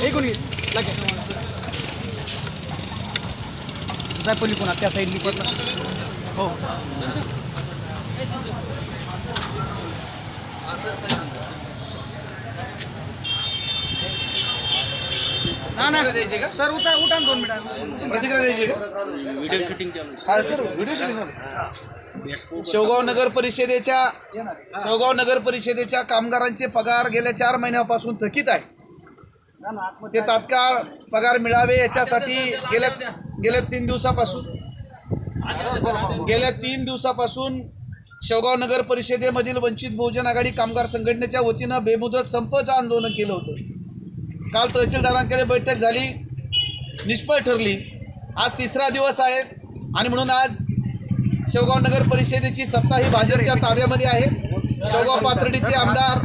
हे कोणी लागे. जाय पली कोणा त्या साईडनी पण हो. ना ना. द्यायची का? सर उठा उठा ना दोन मिनिटं. प्रतिक्रिया द्यायची का? व्हिडिओ शूटिंग चालू हा करू. व्हिडिओ शूटिंग करू. शेवगाव नगर परिषदेच्या शेवगाव नगर परिषदेच्या कामगारांचे पगार गेल्या चार महिन्यापासून थकीत आहे. ते तात्काळ पगार मिळावे याच्यासाठी गेल्या गेल्या तीन दिवसापासून. गेल्या तीन दिवसापासून शेवगाव नगर परिषदेमधील वंचित बहुजन आघाडी कामगार संघटनेच्या वतीनं बेमुदत संपचं आंदोलन केलं होतं. काल तहसीलदारांकडे बैठक झाली निष्फळ ठरली. आज तिसरा दिवस आहे आणि म्हणून आज शेवगाव नगर परिषदेची सत्ता ही भाजपच्या ताब्यामध्ये आहे. शेवगाव पाथर्डीचे आमदार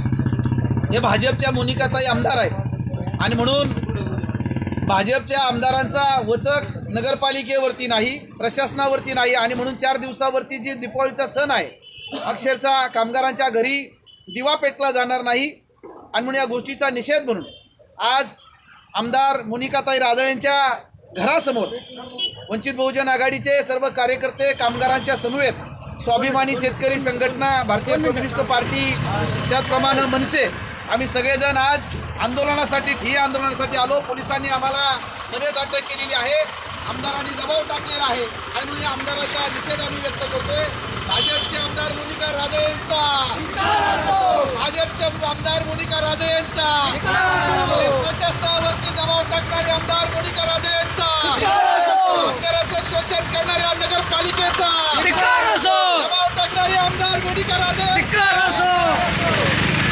हे भाजपच्या मोनिकाताई आमदार आहेत. आणि म्हणून भाजपच्या आमदारांचा वचक नगरपालिकेवरती नाही प्रशासनावरती नाही आणि म्हणून चार दिवसावरती जी दीपावलीचा सण आहे अक्षरशः कामगारांच्या घरी दिवा पेटला जाणार नाही. आणि म्हणून या गोष्टीचा निषेध म्हणून आज आमदार मोनिकाताई राजळेंच्या घरासमोर वंचित बहुजन आघाडीचे सर्व कार्यकर्ते कामगारांच्या समवेत स्वाभिमानी शेतकरी संघटना भारतीय कम्युनिस्ट पार्टी त्याचप्रमाणे मनसे आम्ही सगळेजण आज आंदोलनासाठी ठिय्या आंदोलनासाठी आलो. पोलिसांनी आम्हाला मध्येच अटक केलेली आहे. आमदारांनी दबाव टाकलेला आहे. आणि म्हणून आमदाराचा निषेध आम्ही व्यक्त करतोय. भाजपचे आमदार मोनिका राजे यांचा. भाजपचे आमदार मोनिका राजे यांचा.